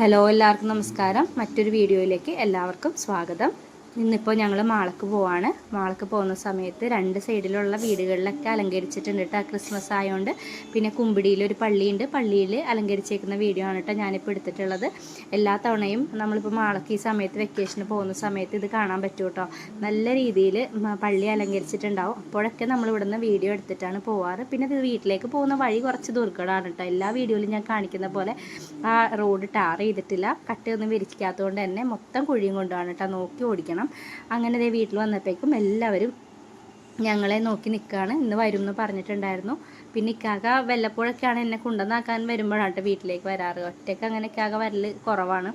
Hello എല്ലാവർക്കും നമസ്കാരം. മറ്റൊരു വീഡിയോയിലേക്ക് എല്ലാവർക്കും സ്വാഗതം. ഇന്നിപ്പോൾ ഞങ്ങൾ മാളക്ക് പോവാണ്. മാളക്ക് പോകുന്ന സമയത്ത് രണ്ട് സൈഡിലുള്ള വീടുകളിലൊക്കെ അലങ്കരിച്ചിട്ടുണ്ട് കേട്ടോ ക്രിസ്മസ് ആയതുകൊണ്ട് പിന്നെ കുമ്പിടിയിൽ ഒരു പള്ളിയുണ്ട്. പള്ളിയിൽ അലങ്കരിച്ചേക്കുന്ന വീഡിയോ ആണ് കേട്ടോ ഞാനിപ്പോൾ എടുത്തിട്ടുള്ളത്. എല്ലാ തവണയും നമ്മളിപ്പോൾ മാളക്ക് ഈ സമയത്ത് വെക്കേഷന് പോകുന്ന സമയത്ത് ഇത് കാണാൻ പറ്റും കേട്ടോ നല്ല രീതിയിൽ പള്ളി അലങ്കരിച്ചിട്ടുണ്ടാവും. അപ്പോഴൊക്കെ നമ്മൾ ഇവിടുന്ന് വീഡിയോ എടുത്തിട്ടാണ് പോവാറ്. പിന്നെ ഇത് വീട്ടിലേക്ക് പോകുന്ന വഴി കുറച്ച് ദുർഘടമാണ് കേട്ടോ എല്ലാ വീഡിയോയിലും ഞാൻ കാണിക്കുന്ന പോലെ ആ റോഡ് ടാർ ചെയ്തിട്ടില്ല. കട്ടയൊന്നും വിരിക്കാത്തതുകൊണ്ട് തന്നെ മൊത്തം കുഴിയും കൊണ്ടാണ് കേട്ടോ നോക്കി ഓടിക്കണം. അങ്ങനെ ദേ വീട്ടിൽ വന്നപ്പോഴേക്കും എല്ലാവരും ഞങ്ങളെ നോക്കി നിൽക്കുകയാണ് ഇന്ന് വരും എന്ന് പറഞ്ഞിട്ടുണ്ടായിരുന്നു. പിന്നെ ഇക്കാക്ക വല്ലപ്പോഴൊക്കെയാണ് എന്നെ കൊണ്ടുവന്നാക്കാൻ വരുമ്പോഴാണ് വീട്ടിലേക്ക് വരാറ്. ഒറ്റയ്ക്ക് അങ്ങനെ ഇക്കാക്ക വരൽ കുറവാണ്.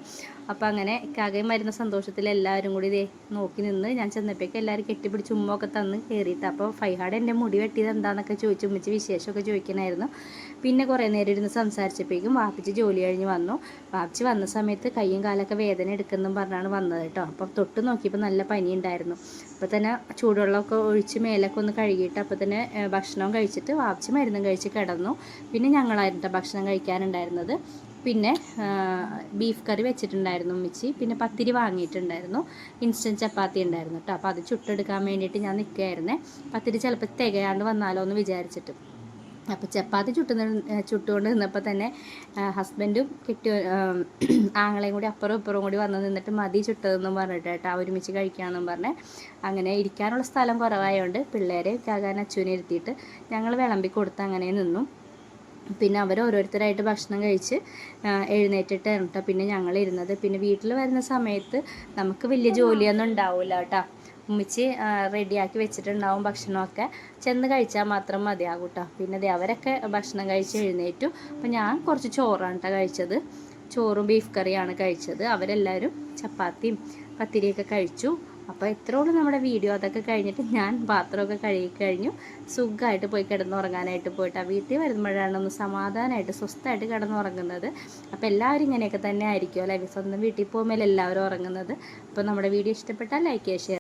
അപ്പോൾ അങ്ങനെ ഇക്കാകയും വരുന്ന സന്തോഷത്തിൽ എല്ലാവരും കൂടി ഇതേ നോക്കി നിന്ന് ഞാൻ ചെന്നപ്പോഴേക്കും എല്ലാവരും കെട്ടിപ്പിടിച്ച് ഉമ്മൊക്കെ തന്ന് കയറിയിട്ട് അപ്പോൾ ഫൈഹാഡ് എന്റെ മുടി വെട്ടിയത് എന്താണെന്നൊക്കെ ചോദിച്ചു ഉമ്മിച്ച് വിശേഷമൊക്കെ ചോദിക്കണമായിരുന്നു പിന്നെ കുറേ നേരം ഇരുന്ന് സംസാരിച്ചപ്പോഴേക്കും വാപ്പിച്ച് ജോലി കഴിഞ്ഞ് വന്നു. വാപ്പിച്ച് വന്ന സമയത്ത് കയ്യും കാലൊക്കെ വേദന എടുക്കുന്നെന്നും പറഞ്ഞാണ് വന്നത് കേട്ടോ. അപ്പം തൊട്ട് നോക്കിയപ്പോൾ നല്ല പനി ഉണ്ടായിരുന്നു അപ്പോൾ തന്നെ ചൂടുവെള്ളമൊക്കെ ഒഴിച്ച് മേലൊക്കെ ഒന്ന് കഴുകിയിട്ട് അപ്പോൾ തന്നെ ഭക്ഷണവും കഴിച്ചിട്ട് വാപ്പിച്ച് മരുന്നും കഴിച്ച് കിടന്നു. പിന്നെ ഞങ്ങളായിരുന്നു ഭക്ഷണം കഴിക്കാനുണ്ടായിരുന്നത്. പിന്നെ ബീഫ് കറി വെച്ചിട്ടുണ്ടായിരുന്നു ഉമ്മിച്ചി. പിന്നെ പത്തിരി വാങ്ങിയിട്ടുണ്ടായിരുന്നു. ഇൻസ്റ്റന്റ് ചപ്പാത്തി ഉണ്ടായിരുന്നു കേട്ടോ അപ്പോൾ അത് ചുട്ടെടുക്കാൻ വേണ്ടിയിട്ട് ഞാൻ നിൽക്കുകയായിരുന്നേ പത്തിരി ചിലപ്പോൾ തികയാണ്ട് വന്നാലോ എന്ന് വിചാരിച്ചിട്ട്. അപ്പോൾ ചപ്പാത്തി ചുട്ടുന്ന ചുട്ടുകൊണ്ട് നിന്നപ്പോൾ തന്നെ ഹസ്ബൻഡും കിട്ടി ആങ്ങളെയും കൂടി അപ്പുറം ഇപ്പുറം കൂടി വന്ന് നിന്നിട്ട് മതി ചുട്ടതെന്നും പറഞ്ഞിട്ട് കേട്ടോ. ഒരുമിച്ച് കഴിക്കാമെന്നും പറഞ്ഞ് അങ്ങനെ ഇരിക്കാനുള്ള സ്ഥലം കുറവായതുകൊണ്ട് പിള്ളേരെ കാകാൻ അച്ഛനെ ഇരുത്തിയിട്ട് ഞങ്ങൾ വിളമ്പി കൊടുത്ത് അങ്ങനെ നിന്നു. പിന്നെ അവർ ഓരോരുത്തരായിട്ട് ഭക്ഷണം കഴിച്ച് എഴുന്നേറ്റിട്ട് കേട്ടോ പിന്നെ ഞങ്ങൾ ഇരുന്നത് പിന്നെ വീട്ടിൽ വരുന്ന സമയത്ത് നമുക്ക് വലിയ ജോലിയൊന്നും ഉണ്ടാവില്ല കേട്ടോ ഉമ്മിച്ച് റെഡിയാക്കി വെച്ചിട്ടുണ്ടാവും ഭക്ഷണമൊക്കെ. ചെന്ന് കഴിച്ചാൽ മാത്രം മതിയാകും കേട്ടോ പിന്നെ അതെ അവരൊക്കെ ഭക്ഷണം കഴിച്ച് എഴുന്നേറ്റു. അപ്പം ഞാൻ കുറച്ച് ചോറാണ് കേട്ടോ കഴിച്ചത്. ചോറും ബീഫ് കറിയാണ് കഴിച്ചത്. അവരെല്ലാവരും ചപ്പാത്തിയും പത്തിരിയൊക്കെ കഴിച്ചു. അപ്പോൾ ഇത്രയോളൂ നമ്മുടെ വീഡിയോ. അതൊക്കെ കഴിഞ്ഞിട്ട് ഞാൻ പാത്രമൊക്കെ കഴുകി കഴിഞ്ഞു. സുഖമായിട്ട് പോയി കിടന്നുറങ്ങാനായിട്ട് പോയിട്ട് ആ വീട്ടിൽ വരുമ്പോഴാണ് ഒന്ന് സമാധാനമായിട്ട് സ്വസ്ഥമായിട്ട് കിടന്നുറങ്ങുന്നത്. അപ്പോൾ എല്ലാവരും ഇങ്ങനെയൊക്കെ തന്നെ ആയിരിക്കും അല്ലേ? സ്വന്തം വീട്ടിൽ പോകുമ്പോൾ എല്ലാവരും ഉറങ്ങുന്നത്. അപ്പോൾ നമ്മുടെ വീഡിയോ ഇഷ്ടപ്പെട്ടാൽ ലൈക്ക് ചെയ്യുക